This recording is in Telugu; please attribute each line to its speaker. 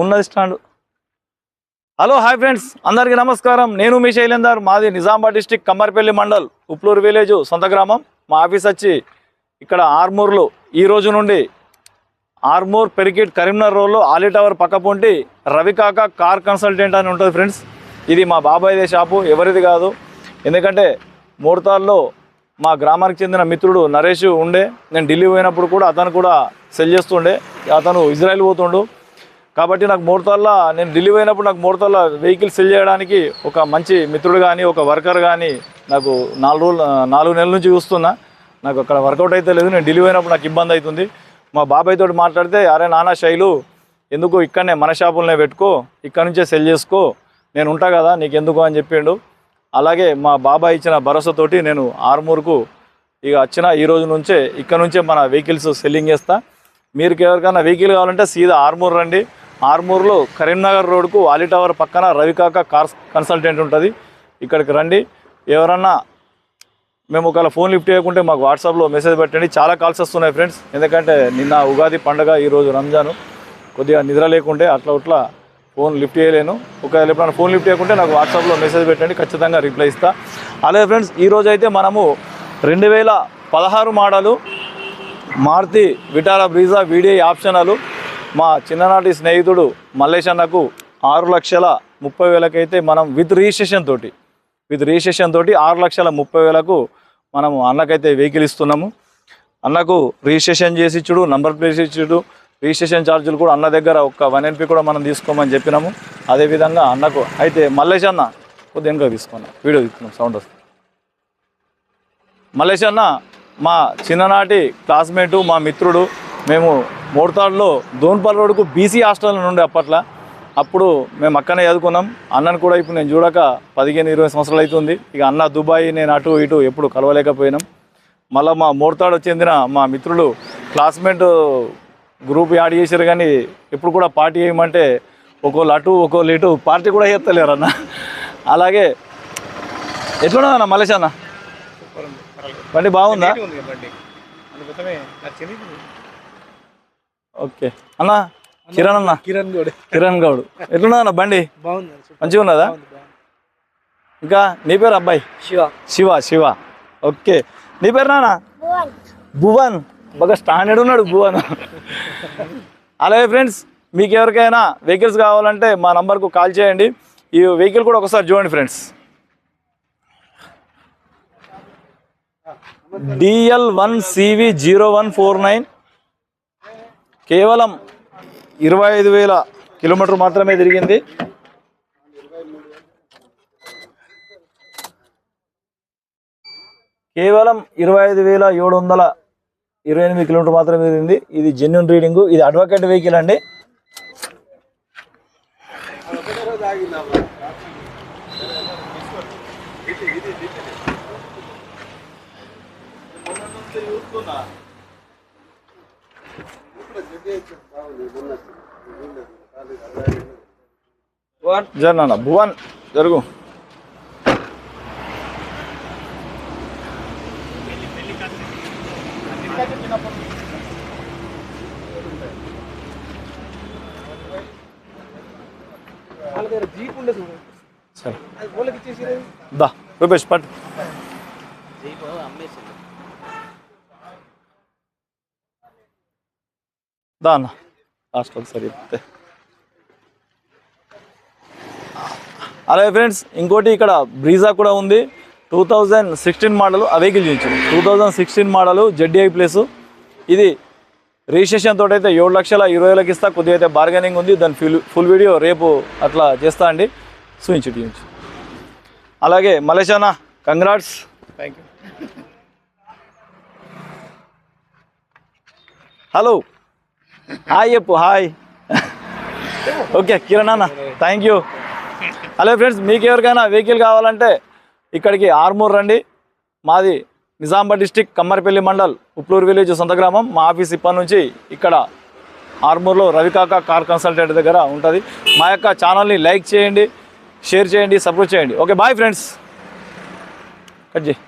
Speaker 1: ఉన్నది స్టాండ్ హలో హాయ్ ఫ్రెండ్స్. అందరికీ నమస్కారం. నేను మీ శైలేందర్ మాది నిజామాబాద్ డిస్టిక్ కమ్మర్పల్లి మండల్ ఉప్లూరు విలేజ్ సొంత గ్రామం. మా ఆఫీస్ వచ్చి ఇక్కడ ఆర్మూర్లో ఈ రోజు నుండి ఆర్మూర్ పెరికిట్ కరీంనగర్ రోడ్లో ఆలీ టవర్ పక్కపుంటి రవికాక కార్ కన్సల్టెంట్ అని ఉంటుంది ఫ్రెండ్స్. ఇది మా బాబాయ్దే షాపు ఎవరిది కాదు. ఎందుకంటే మూడతాల్లో మా గ్రామానికి చెందిన మిత్రుడు నరేష్ ఉండే. నేను ఢిల్లీ పోయినప్పుడు కూడా అతను కూడా సెల్ చేస్తుండే. అతను ఇజ్రాయెల్ పోతుండు. కాబట్టి నాకు మూడతాల్లో నేను ఢిల్లీ పోయినప్పుడు నాకు మూడతాల్లో వెహికల్ సెల్ చేయడానికి ఒక మంచి మిత్రుడు కానీ ఒక వర్కర్ కానీ నాకు నాలుగు రోజులు నాలుగు నెలల నుంచి చూస్తున్నా. నాకు అక్కడ వర్కౌట్ అయితే లేదు. నేను ఢిల్లీ పోయినప్పుడు నాకు ఇబ్బంది అవుతుంది. మా బాబాయ్ తోటి మాట్లాడితే అరే నానా శైలు ఎందుకు ఇక్కడనే మన షాపులనే పెట్టుకో ఇక్కడ నుంచే సెల్ చేసుకో. నేను ఉంటా కదా నీకు ఎందుకు అని చెప్పిండు. అలాగే మా బాబాయ్ ఇచ్చిన భరోసాతోటి నేను ఆర్మూర్కు ఇక వచ్చిన ఈ రోజు నుంచే ఇక్కడ నుంచే మన వెహికల్స్ సెల్లింగ్ చేస్తా. మీరు ఎవరికైనా వెహికల్ కావాలంటే సీదా ఆర్మూర్ రండి. ఆర్మూర్లో కరీంనగర్ రోడ్కు వాలీ టవర్ పక్కన రవికాక కార్స్ కన్సల్టెంట్ ఉంటుంది. ఇక్కడికి రండి. ఎవరన్నా మేము ఒకవేళ ఫోన్ లిఫ్ట్ చేయకుంటే మాకు వాట్సాప్లో మెసేజ్ పెట్టండి. చాలా కాల్స్ వస్తున్నాయి ఫ్రెండ్స్ ఎందుకంటే నిన్న ఉగాది పండగ ఈరోజు రంజాను. కొద్దిగా నిద్ర లేకుంటే అట్లా ఇట్లా ఫోన్ లిఫ్ట్ చేయలేను. ఒకవేళ ఎప్పుడైనా ఫోన్ లిఫ్ట్ చేయకుంటే నాకు వాట్సాప్లో మెసేజ్ పెట్టండి ఖచ్చితంగా రిప్లై ఇస్తా. అలాగే ఫ్రెండ్స్ ఈరోజు అయితే మనము రెండు వేల పదహారు model Maruti Vitara Brezza video optional. మా చిన్ననాటి స్నేహితుడు మల్లేష్ అన్నకు ఆరు లక్షల ముప్పై వేలకైతే మనం విత్ రిజిస్ట్రేషన్ తోటి విత్ రిజిస్ట్రేషన్ తోటి ఆరు లక్షల ముప్పై వేలకు మనము అన్నకైతే వెహికల్ ఇస్తున్నాము. అన్నకు రిజిస్ట్రేషన్ చేసి ఇచ్చుడు నంబర్ ప్లేస్ ఇచ్చుడు రిజిస్ట్రేషన్ ఛార్జీలు కూడా అన్న దగ్గర ఒక వన్ ఎన్పి కూడా మనం తీసుకోమని చెప్పినాము. అదేవిధంగా అన్నకు అయితే మల్లేష్ అన్న కొద్దిగా వెనుక తీసుకున్నా. వీడియో తీసుకున్నాం సౌండ్ వస్తుంది. మల్లేష్ అన్న మా చిన్ననాటి క్లాస్మేటు మా మిత్రుడు మేము మోడతాడులో దోన్పల్ రోడ్కు బీసీ హాస్టల్ నుండి అప్పట్లో. అప్పుడు మేము అక్కనే చదువుకున్నాం. అన్నను కూడా ఇప్పుడు నేను చూడక పదిహేను ఇరవై సంవత్సరాలు అవుతుంది. ఇక అన్న దుబాయ్ నేను అటు ఇటు ఎప్పుడు కలవలేకపోయినాం. మళ్ళీ మా మోడతాడు చెందిన మా మిత్రులు క్లాస్మేట్ గ్రూప్ యాడ్ చేశారు కానీ ఎప్పుడు కూడా పార్టీ చేయమంటే ఒకళ్ళు అటు ఒకళ్ళు ఇటు పార్టీ కూడా చేస్తలేరు అన్న. అలాగే ఎట్లున్నదన్న మలేష్ అన్న? బండి బాగుందా? ఓకే. అన్న కిరణ్ అన్న.
Speaker 2: కిరణ్ గౌడ్.
Speaker 1: కిరణ్ గౌడ్. ఎట్లున్నదన్న బండి?
Speaker 2: బాగుంది
Speaker 1: మంచిగా ఉన్నదా? ఇంకా నీ పేరు అబ్బాయి?
Speaker 2: శివ.
Speaker 1: శివ శివ. ఓకే. నీ పేరు నాన్న? భువన్. బాగా స్టాండర్డ్ ఉన్నాడు భువన్ అలాగే ఫ్రెండ్స్ మీకు ఎవరికైనా వెహికల్స్ కావాలంటే మా నంబర్కు కాల్ చేయండి. ఈ వెహికల్ కూడా ఒకసారి చూడండి friends DL one CV zero one four nine కేవలం ఇరవై ఐదు వేల కిలోమీటర్ మాత్రమే తిరిగింది. కేవలం ఇరవై ఐదు వేల ఏడు వందల ఇరవై ఎనిమిది కిలోమీటర్ మాత్రమే తిరిగింది. ఇది జెన్యున్ రీడింగ్ ఇది అడ్వకేట్ వెహికల్ అండి. జరనా భువన్ జరుగు.
Speaker 2: ఉండే చూడు
Speaker 1: సరే.
Speaker 2: అది వాళ్ళకి ఇచ్చేసి
Speaker 1: దా రూపేష్ పట్ దా అన్న. లాస్ట్ ఒకసారి చెప్తే. అలాగే ఫ్రెండ్స్ ఇంకోటి ఇక్కడ బ్రీజా కూడా ఉంది. టూ థౌజండ్ సిక్స్టీన్ మోడల్ ఆ vehicle two thousand sixteen model ZDI plus. ఇది రిజిస్ట్రేషన్ తోటి అయితే ఏడు లక్షల ఇరవై వేలకు ఇస్తా కొద్దిగా అయితే బార్గెనింగ్ ఉంది. దాని ఫుల్ ఫుల్ వీడియో రేపు అట్లా చేస్తా అండి. చూపించు చూపించు. అలాగే మలేషానా congrats
Speaker 2: thank you
Speaker 1: hello hi చెప్పు హాయ్ ఓకే కిరణ్ అన్న థ్యాంక్ యూ హలో ఫ్రెండ్స్ మీకు ఎవరికైనా వెహికల్ కావాలంటే ఇక్కడికి ఆర్మూర్ రండి. మాది నిజామాబాద్ డిస్టిక్ కమ్మరిపల్లి మండల్ ఉప్లూరు విలేజ్ సొంత గ్రామం. మా ఆఫీస్ ఇప్పటి నుంచి ఇక్కడ ఆర్మూర్లో రవికాక కార్ కన్సల్టెంట్ దగ్గర ఉంటుంది. మా యొక్క ఛానల్ని లైక్ చేయండి షేర్ చేయండి సపోర్ట్ చేయండి. Okay bye friends. కట్ చేయి.